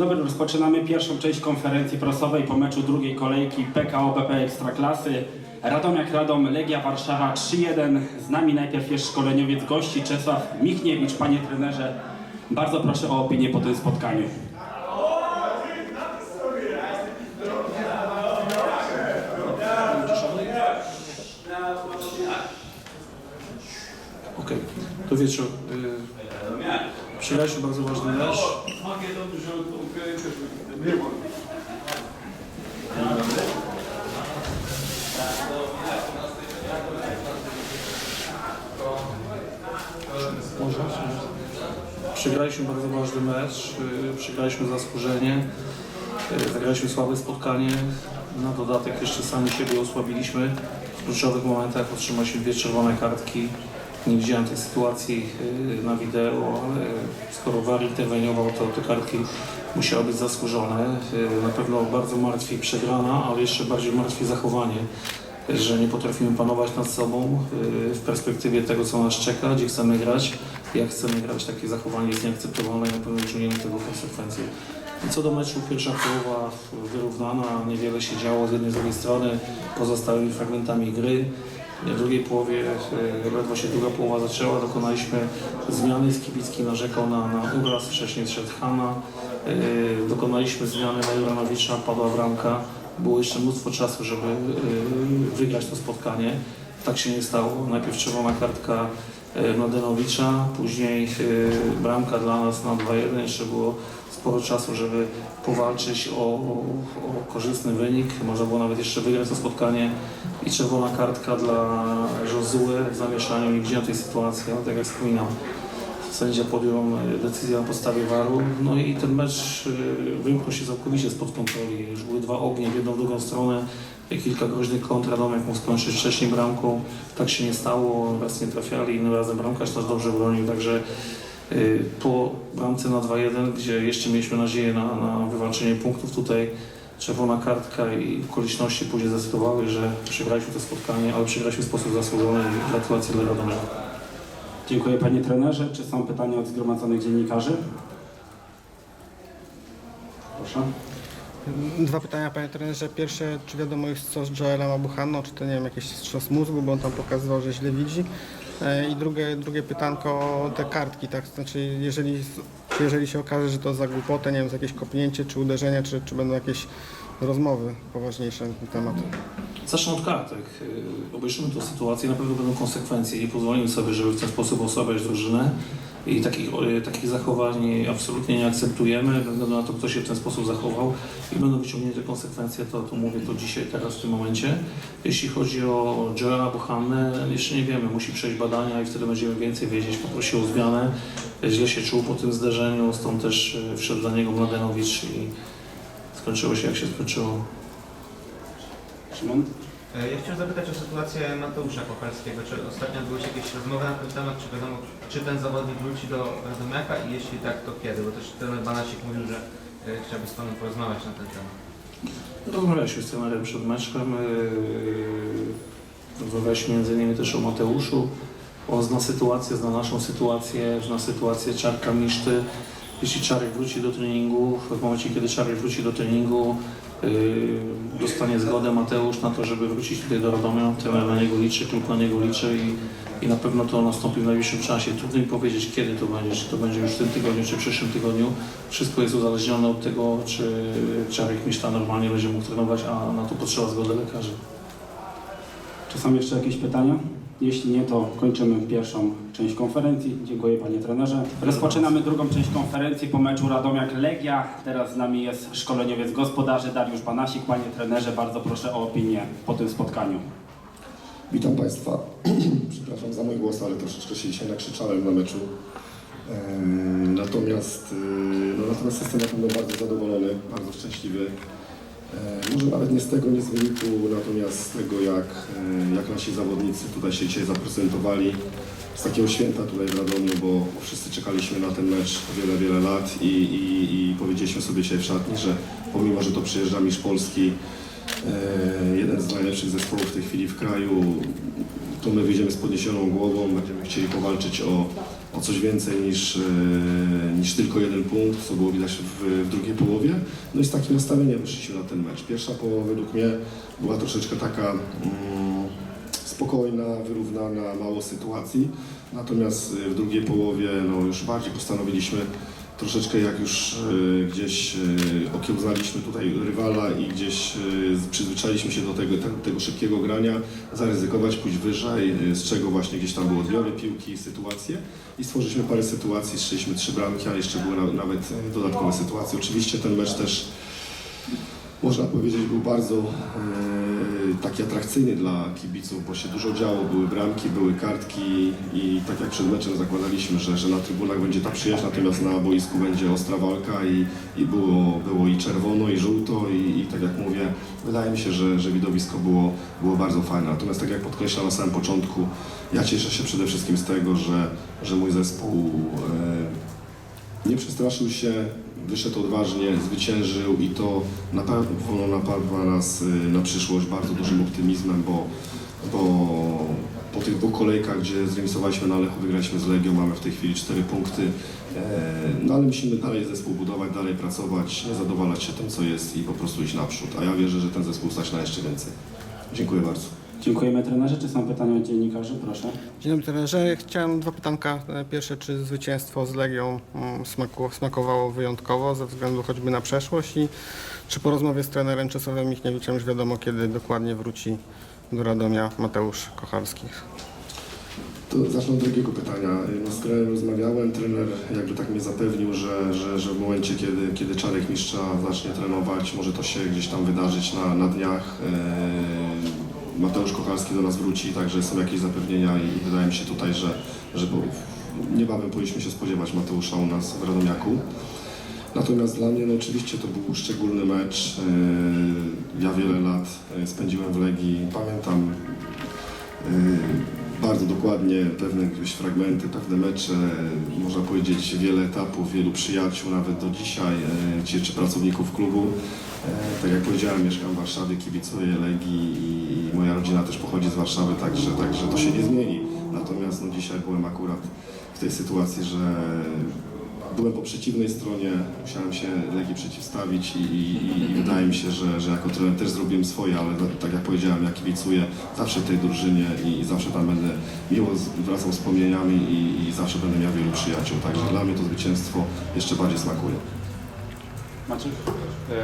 Dobry, rozpoczynamy pierwszą część konferencji prasowej po meczu drugiej kolejki PKO BP Ekstraklasy. Radomiak Radom, Legia Warszawa 3-1. Z nami najpierw jest szkoleniowiec gości Czesław Michniewicz. Panie trenerze, bardzo proszę o opinię po tym spotkaniu. Okej, to wiecie, y, przegraliśmy bardzo ważny mecz. Może? Przegraliśmy bardzo ważny mecz, y, przegraliśmy zasłużenie, y, zagraliśmy słabe spotkanie, na dodatek jeszcze sami siebie osłabiliśmy. W kluczowych momentach otrzymaliśmy dwie czerwone kartki. Nie widziałem tej sytuacji y, na wideo, ale skoro VAR interweniował, to te kartki musiały być zasłużone. Na pewno bardzo martwi przegrana, ale jeszcze bardziej martwi zachowanie, że nie potrafimy panować nad sobą y, w perspektywie tego, co nas czeka, gdzie chcemy grać. Jak chcemy grać, takie zachowanie jest nieakceptowalne i na pewno wyciągniemy tego konsekwencje. Co do meczu, pierwsza połowa wyrównana, niewiele się działo z jednej z drugiej strony, pozostałymi fragmentami gry. W drugiej połowie, e, ledwo się druga połowa zaczęła, dokonaliśmy zmiany. Skibicki narzekał na, na uraz, wcześniej zszedł Hanna. Dokonaliśmy zmiany na Juranowicza, padła bramka. Było jeszcze mnóstwo czasu, żeby e, wygrać to spotkanie. Tak się nie stało. Najpierw czerwona kartka e, Mladenowicza, później bramka dla nas na 2-1. Jeszcze było sporo czasu, żeby powalczyć o, o, o korzystny wynik. Można było nawet jeszcze wygrać to spotkanie. I czerwona kartka dla Josue w zamieszaniu. Nie widziałem tej sytuacji, ale tak jak wspominam, sędzia podjął e, decyzję na podstawie waru. No i ten mecz e, wymknął się całkowicie spod kontroli. Już były dwa ognie w jedną, w drugą stronę. Kilka groźnych kontr, Domek mógł skończyć wcześniej bramką. Tak się nie stało, raz nie trafiali, innym razem bramkarz nas dobrze bronił, także y, po bramce na 2-1, gdzie jeszcze mieliśmy nadzieję na, na wywalczenie punktów, tutaj czerwona kartka i okoliczności później zdecydowały, że przegraliśmy to spotkanie, ale przegraliśmy w sposób zasłużony i gratulacje dla Radomia. Dziękuję panie trenerze. Czy są pytania od zgromadzonych dziennikarzy? Proszę. Dwa pytania, panie trenerze. Pierwsze, czy wiadomo już co z Joelem Abuhanną, czy to nie wiem, jakiś wstrząs mózgu, bo on tam pokazywał, że źle widzi. E, I drugie, drugie pytanko o te kartki, tak? Znaczy, jeżeli, jeżeli się okaże, że to za głupotę, nie wiem, za jakieś kopnięcie, czy uderzenie, czy, czy będą jakieś rozmowy poważniejsze na ten temat? Zacznę od kartek. Y, Obejrzymy tę sytuację, na pewno będą konsekwencje. Nie pozwolimy sobie, żeby w ten sposób osłabiać drużynę. I takich, y, takich zachowań absolutnie nie akceptujemy, względu na to, kto się w ten sposób zachował i będą wyciągnięte konsekwencje, to, to mówię to dzisiaj, teraz, w tym momencie. Jeśli chodzi o Joela Bohannę, jeszcze nie wiemy, musi przejść badania i wtedy będziemy więcej wiedzieć. Poprosił o zmianę, źle się czuł po tym zdarzeniu, stąd też y, wszedł dla niego Mladenowicz i skończyło się jak się skończyło. Szymon? E, Ja chciałem zapytać o sytuację Mateusza Kochalskiego. Czy ostatnio się jakieś rozmowy na ten temat? Czy wiadomo, czy ten zawodnik wróci do Radomiaka i jeśli tak, to kiedy? Bo też trener Banasik mówił, że e, chciałby z Panem porozmawiać na ten temat. Rozmawialiśmy z trenerem przed meczem. yy, Rozmawialiśmy między innymi też o Mateuszu. On zna sytuację, zna naszą sytuację, zna sytuację Czarka Miszty. Jeśli Czarek wróci do treningu, w momencie kiedy Czarek wróci do treningu, yy, dostanie zgodę Mateusz na to, żeby wrócić tutaj do Radomia. Trener na niego liczy, klub na niego liczy i, i na pewno to nastąpi w najbliższym czasie. Trudno mi powiedzieć, kiedy to będzie, czy to będzie już w tym tygodniu, czy w przyszłym tygodniu. Wszystko jest uzależnione od tego, czy Czarek Miszta normalnie będzie mógł trenować, a na to potrzeba zgody lekarzy. Czy są jeszcze jakieś pytania? Jeśli nie, to kończymy pierwszą część konferencji. Dziękuję panie trenerze. Rozpoczynamy drugą część konferencji po meczu Radomiak Legia. Teraz z nami jest szkoleniowiec gospodarzy Dariusz Banasik. Panie trenerze, bardzo proszę o opinię po tym spotkaniu. Witam Państwa. Przepraszam za mój głos, ale troszeczkę się dzisiaj nakrzyczałem na meczu. Eee, Natomiast, eee, no, natomiast jestem na pewno bardzo zadowolony, bardzo szczęśliwy. Eee, Może nawet nie z tego, nie z wyniku, natomiast z tego, jak, eee, jak nasi zawodnicy tutaj się dzisiaj zaprezentowali. Z takiego święta tutaj w Radomiu, bo wszyscy czekaliśmy na ten mecz wiele, wiele lat i, i, i powiedzieliśmy sobie dzisiaj w szatni, że pomimo, że to przyjeżdża mistrz Polski, E, jeden z najlepszych zespołów w tej chwili w kraju. to my wyjdziemy z podniesioną głową, będziemy chcieli powalczyć o, o coś więcej niż, e, niż tylko jeden punkt, co było widać w, w drugiej połowie. No i z takim nastawieniem wyszliśmy na ten mecz. Pierwsza połowa według mnie była troszeczkę taka mm, spokojna, wyrównana, mało sytuacji. Natomiast y, w drugiej połowie no, już bardziej postanowiliśmy troszeczkę jak już y, gdzieś y, okiełznaliśmy tutaj rywala i gdzieś y, przyzwyczailiśmy się do tego, te, tego szybkiego grania, zaryzykować, pójść wyżej, z czego właśnie gdzieś tam były odbiory piłki, sytuacje i stworzyliśmy parę sytuacji, strzeliśmy trzy bramki, ale jeszcze były na, nawet dodatkowe sytuacje. Oczywiście ten mecz też można powiedzieć, był bardzo e, taki atrakcyjny dla kibiców, bo się dużo działo, były bramki, były kartki i tak jak przed meczem zakładaliśmy, że, że na trybunach będzie ta przyjaźń, natomiast na boisku będzie ostra walka i, i było, było i czerwono, i żółto i, i tak jak mówię, wydaje mi się, że, że widowisko było, było bardzo fajne. Natomiast tak jak podkreślam na samym początku, ja cieszę się przede wszystkim z tego, że, że mój zespół e, nie przestraszył się, wyszedł odważnie, zwyciężył i to na pewno napawa nas y, na przyszłość bardzo dużym optymizmem, bo, bo po tych dwóch kolejkach, gdzie zremisowaliśmy na Lechu, wygraliśmy z Legią, mamy w tej chwili cztery punkty, e, no ale musimy dalej zespół budować, dalej pracować, nie zadowalać się tym, co jest i po prostu iść naprzód, a ja wierzę, że ten zespół stać na jeszcze więcej. Dziękuję bardzo. Dziękujemy trenerze. Czy są pytania od dziennikarzy? Proszę. Dzień dobry trenerze. Chciałem dwa pytanka. E, Pierwsze, czy zwycięstwo z Legią mm, smaku, smakowało wyjątkowo ze względu choćby na przeszłość i czy po rozmowie z trenerem Czesławem Michniewiczem już wiadomo, kiedy dokładnie wróci do Radomia Mateusz Kochalski? To zacznę od drugiego pytania. No, z trenerem rozmawiałem, trener jakby tak mnie zapewnił, że, że, że w momencie, kiedy, kiedy Czarek Mistrza zacznie trenować, może to się gdzieś tam wydarzyć na, na dniach. Eee, Mateusz Kochalski do nas wróci, także są jakieś zapewnienia i, wydaje mi się tutaj, że, że niebawem powinniśmy się spodziewać Mateusza u nas w Radomiaku. Natomiast dla mnie no, oczywiście to był szczególny mecz. Eee, Ja wiele lat e, spędziłem w Legii. Pamiętam Yy, bardzo dokładnie pewne jakieś fragmenty, pewne mecze, można powiedzieć wiele etapów, wielu przyjaciół nawet do dzisiaj, yy, czy, czy pracowników klubu. Yy, Tak jak powiedziałem, mieszkam w Warszawie, kibicuję Legii i moja rodzina też pochodzi z Warszawy, także, także to się nie zmieni. Natomiast no, dzisiaj byłem akurat w tej sytuacji, że byłem po przeciwnej stronie, musiałem się Legii przeciwstawić i, i, i wydaje mi się, że, że jako trener też zrobiłem swoje, ale tak jak powiedziałem, ja kibicuję zawsze tej drużynie i, i zawsze tam będę miło wracał wspomnieniami i, i zawsze będę miał wielu przyjaciół, także dla mnie to zwycięstwo jeszcze bardziej smakuje. Maciek?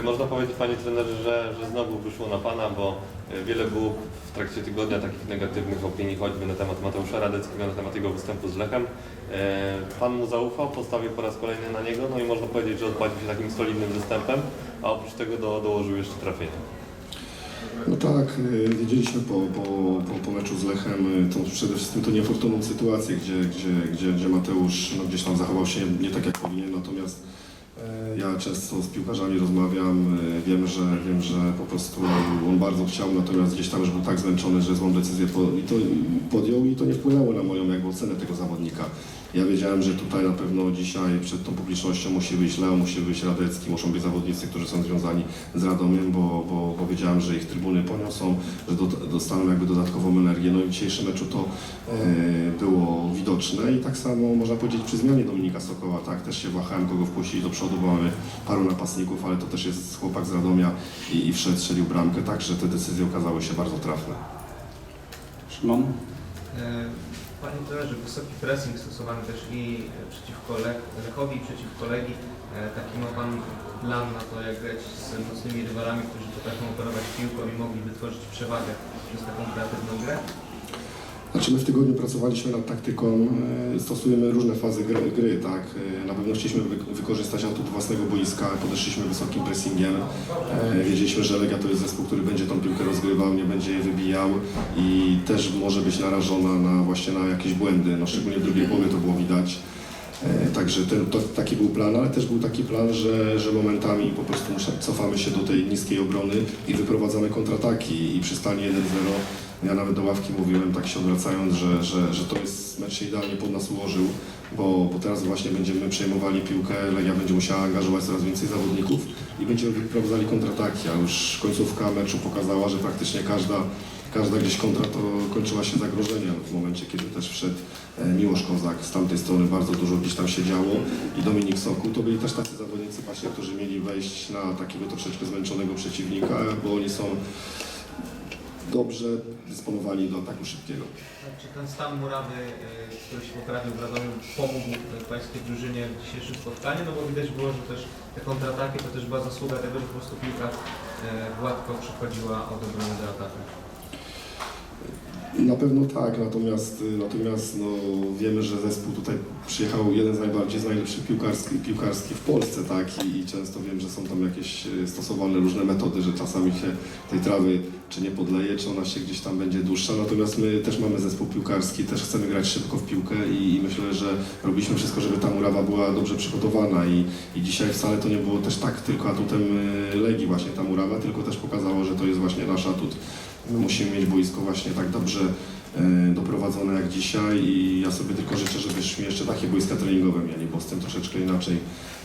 E, Można powiedzieć, panie trenerze, że, że znowu wyszło na pana, bo e, wiele było w trakcie tygodnia takich negatywnych opinii, choćby na temat Mateusza Radeckiego, na temat jego występu z Lechem. E, Pan mu zaufał, postawił po raz kolejny na niego, no i można powiedzieć, że odpłacił się takim solidnym występem, a oprócz tego do, dołożył jeszcze trafienie. No tak, wiedzieliśmy po, po, po, po meczu z Lechem tą przede wszystkim tą niefortunną sytuację, gdzie, gdzie, gdzie, gdzie Mateusz no, gdzieś tam zachował się nie tak jak powinien, natomiast ja często z piłkarzami rozmawiam, y, wiem, że, wiem, że po prostu on bardzo chciał, natomiast gdzieś tam już był tak zmęczony, że złą decyzję podjął i to nie wpłynęło na moją jakby ocenę tego zawodnika. Ja wiedziałem, że tutaj na pewno dzisiaj przed tą publicznością musi wyjść Leo, musi wyjść Radecki, muszą być zawodnicy, którzy są związani z Radomiem, bo, bo, bo wiedziałem, że ich trybuny poniosą, że do, dostaną jakby dodatkową energię. No i w dzisiejszym meczu to e, było widoczne i tak samo można powiedzieć przy zmianie Dominika Sokoła, tak, też się wahałem kogo wpuścić do przodu, bo mamy paru napastników, ale to też jest chłopak z Radomia i, i wszedł, strzelił bramkę, także te decyzje okazały się bardzo trafne. Szymon? Panie trenerze, wysoki pressing stosowany też i przeciwko Lech, Lechowi, i przeciwko Legii. E, Taki ma Pan plan na to, jak grać z mocnymi rywalami, którzy potrafią operować piłką i mogli wytworzyć przewagę przez taką kreatywną grę? Znaczy my w tygodniu pracowaliśmy nad taktyką, e, stosujemy różne fazy gry, gry tak. E, Na pewno chcieliśmy wy- wykorzystać atut własnego boiska, podeszliśmy wysokim pressingiem. E, Wiedzieliśmy, że Legia to jest zespół, który będzie tą piłkę rozgrywał, nie będzie jej wybijał i też może być narażona na właśnie na jakieś błędy, no szczególnie w drugiej połowie to było widać. Także ten, to, taki był plan, ale też był taki plan, że, że momentami po prostu cofamy się do tej niskiej obrony i wyprowadzamy kontrataki i przy stanie 1-0 ja nawet do ławki mówiłem, tak się odwracając, że, że, że to jest mecz się idealnie pod nas ułożył, bo, bo teraz właśnie będziemy przejmowali piłkę, Legia będzie musiała angażować coraz więcej zawodników i będziemy wyprowadzali kontrataki, a już końcówka meczu pokazała, że praktycznie każda każda gdzieś kontra to kończyła się zagrożeniem w momencie, kiedy też wszedł e, Miłosz Kozak. Z tamtej strony bardzo dużo gdzieś tam się działo i Dominik Sokół to byli też tacy zawodnicy właśnie, którzy mieli wejść na takiego troszeczkę zmęczonego przeciwnika, bo oni są dobrze dysponowani do ataku szybkiego. Czy ten stan murawy, y, który się poprawił w Radomiu, pomógł y, Pańskiej drużynie w dzisiejszym spotkaniu? No bo widać było, że też te kontrataki to też była zasługa tego, że po prostu piłka y, gładko przechodziła od obrony do ataku. Na pewno tak, natomiast, natomiast no, wiemy, że zespół tutaj przyjechał jeden z najbardziej z najlepszych piłkarski, piłkarskich w Polsce, tak? I, I często wiem, że są tam jakieś e, stosowane różne metody, że czasami się tej trawy czy nie podleje, czy ona się gdzieś tam będzie dłuższa. Natomiast my też mamy zespół piłkarski, też chcemy grać szybko w piłkę i, i myślę, że robiliśmy wszystko, żeby ta murawa była dobrze przygotowana i, i dzisiaj wcale to nie było też tak tylko atutem e, Legii właśnie ta murawa, tylko też pokazało, że to jest właśnie nasz atut. My musimy mieć boisko właśnie tak dobrze e, doprowadzone jak dzisiaj i ja sobie tylko życzę, żebyśmy jeszcze takie boiska treningowe mieli, bo z tym troszeczkę inaczej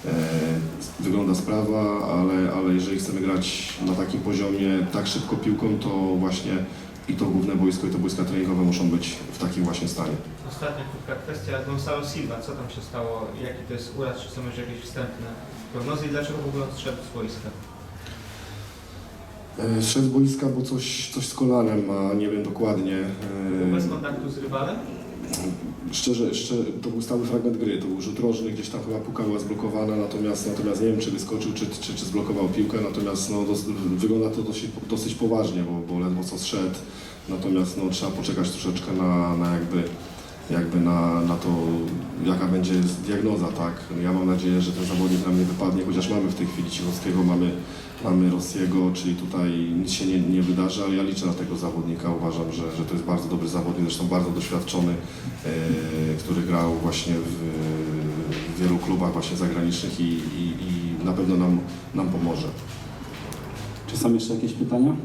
e, wygląda sprawa, ale, ale jeżeli chcemy grać na takim poziomie tak szybko piłką, to właśnie i to główne boisko i to boiska treningowe muszą być w takim właśnie stanie. Ostatnia krótka kwestia. Gonzalo Silva, co tam się stało? Jaki to jest uraz? Czy są już jakieś wstępne prognozy i dlaczego w ogóle odszedł z boiska? E, Szedł z boiska, bo coś, coś z kolanem ma, nie wiem dokładnie. E, bez kontaktu z rywalem? Szczerze, szczerze, to był stały fragment gry, to był rzut rożny, gdzieś tam chyba puka była zblokowana, natomiast, natomiast nie wiem, czy wyskoczył, czy, czy, czy zblokował piłkę, natomiast no, dos, wygląda to dosyć, dosyć poważnie, bo, bo ledwo co zszedł, natomiast no, trzeba poczekać troszeczkę na, na jakby, jakby na, na to, jaka będzie diagnoza, tak. Ja mam nadzieję, że ten zawodnik nam nie wypadnie, chociaż mamy w tej chwili Cichowskiego, mamy, mamy Rossiego, czyli tutaj nic się nie, nie wydarzy, ale ja liczę na tego zawodnika, uważam, że, że to jest bardzo dobry zawodnik, zresztą bardzo doświadczony, e, który grał właśnie w, w wielu klubach właśnie zagranicznych i, i, i na pewno nam, nam pomoże. Czy są jeszcze jakieś pytania?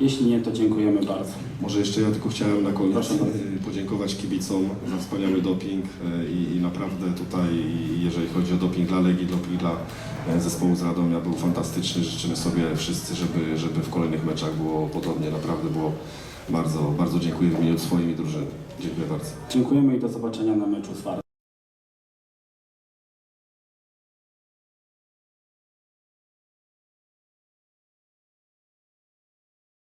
Jeśli nie, to dziękujemy bardzo. Może jeszcze ja tylko chciałem na koniec Proszę bardzo. e, podziękować kibicom za wspaniały doping e, i, i naprawdę tutaj, jeżeli chodzi o doping dla Legii, doping dla e, zespołu z Radomia był fantastyczny. Życzymy sobie wszyscy, żeby, żeby w kolejnych meczach było podobnie. Naprawdę było bardzo, bardzo dziękuję w imieniu swoim i drużyny. Dziękuję bardzo. Dziękujemy i do zobaczenia na meczu z Wartą.